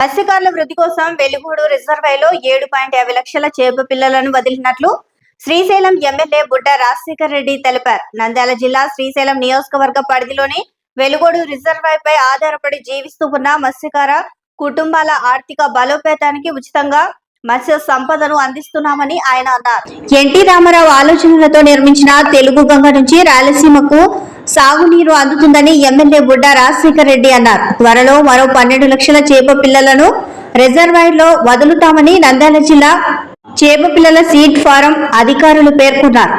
మత్స్యకారుల వృద్ధి కోసం వెలుగూడు రిజర్వాయర్లో ఏడు పాయింట్ యాభై లక్షల చేప పిల్లలను వదిలినట్లు శ్రీశైలం ఎమ్మెల్యే బుడ్డ రాజశేఖర్ రెడ్డి తెలిపారు. నంద్యాల జిల్లా శ్రీశైలం నియోజకవర్గ పరిధిలోని వెలుగోడు రిజర్వాయర్ పై ఆధారపడి జీవిస్తూ ఉన్న మత్స్యకార కుటుంబాల ఆర్థిక బలోపేతానికి ఉచితంగా మత్స్య సంపదను అందిస్తున్నామని ఆయన అన్నారు. ఎన్టీ రామారావు ఆలోచనలతో నిర్మించిన తెలుగు గంగ నుంచి రాయలసీమకు సాగునీరు అందుతుందని ఎమ్మెల్యే బుడ్డ రాజశేఖర్ రెడ్డి అన్నారు. త్వరలో మరో పన్నెండు లక్షల చేప పిల్లలను రిజర్వాయర్లో వదులుతామని నంద్యాల జిల్లా చేప పిల్లల సీడ్ ఫారం అధికారులు పేర్కొన్నారు.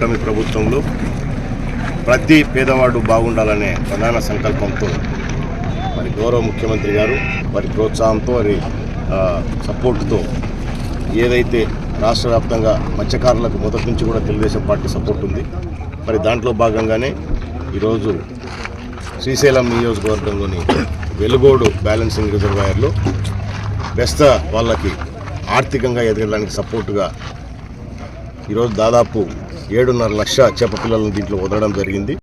కూటమి ప్రభుత్వంలో ప్రతి పేదవాడు బాగుండాలనే ప్రధాన సంకల్పంతో మరి గౌరవ ముఖ్యమంత్రి గారు వారి ప్రోత్సాహంతో వారి సపోర్టుతో ఏదైతే రాష్ట్ర వ్యాప్తంగా మత్స్యకారులకు మొదటి నుంచి కూడా తెలుగుదేశం పార్టీ సపోర్ట్ ఉంది. మరి దాంట్లో భాగంగానే ఈరోజు శ్రీశైలం నియోజకవర్గంలోని వెలుగోడు బ్యాలెన్సింగ్ రిజర్వాయర్లో బెస్త వాళ్ళకి ఆర్థికంగా ఎదగడానికి సపోర్టుగా ఈరోజు దాదాపు ఏడున్నర లక్ష చేప పిల్లలను దీంట్లో వదలడం జరిగింది.